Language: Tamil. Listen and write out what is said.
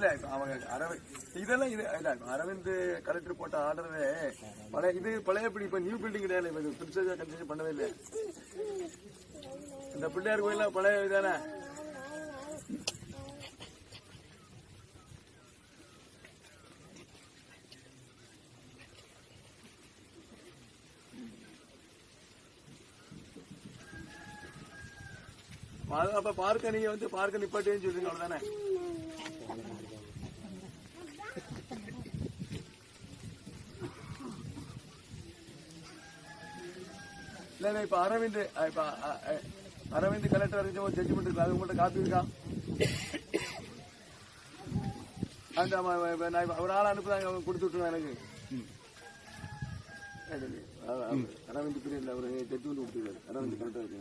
இல்ல அவங்க அரவிந்த் இதெல்லாம் இது இல்ல, அரவிந்த் கலெக்டர் போட்ட ஆர்டரு பழைய இது பழைய இப்படி இப்ப நியூ பில்டிங் கிடையாது இப்ப புதுசாக கன்ஸ்ட்ரக்ஷன் பண்ணவே இல்லை இந்த பிள்ளையார் கோயில பழைய இதானே அப்ப பார்க்க நீங்க வந்து பார்க்க நிப்பாட்டேன்னு சொல்றீங்க அவ்வளவுதானே? இல்ல இப்ப அரவிந்த் இப்ப அரவிந்த் கலெக்டர் அறிஞ்ச ஒரு ஜட்ஜ்மெண்ட் இருக்கு. அது உங்கள்ட்ட காப்பி இருக்கா? அந்த ஒரு ஆள் அனுப்புறாங்க கொடுத்து விட்டுருவேன் எனக்கு. அரவிந்த் பிரியன் அவர் ஜட்ஜ்மெண்ட் கொடுத்துருக்காரு. அரவிந்த் கலெக்டர்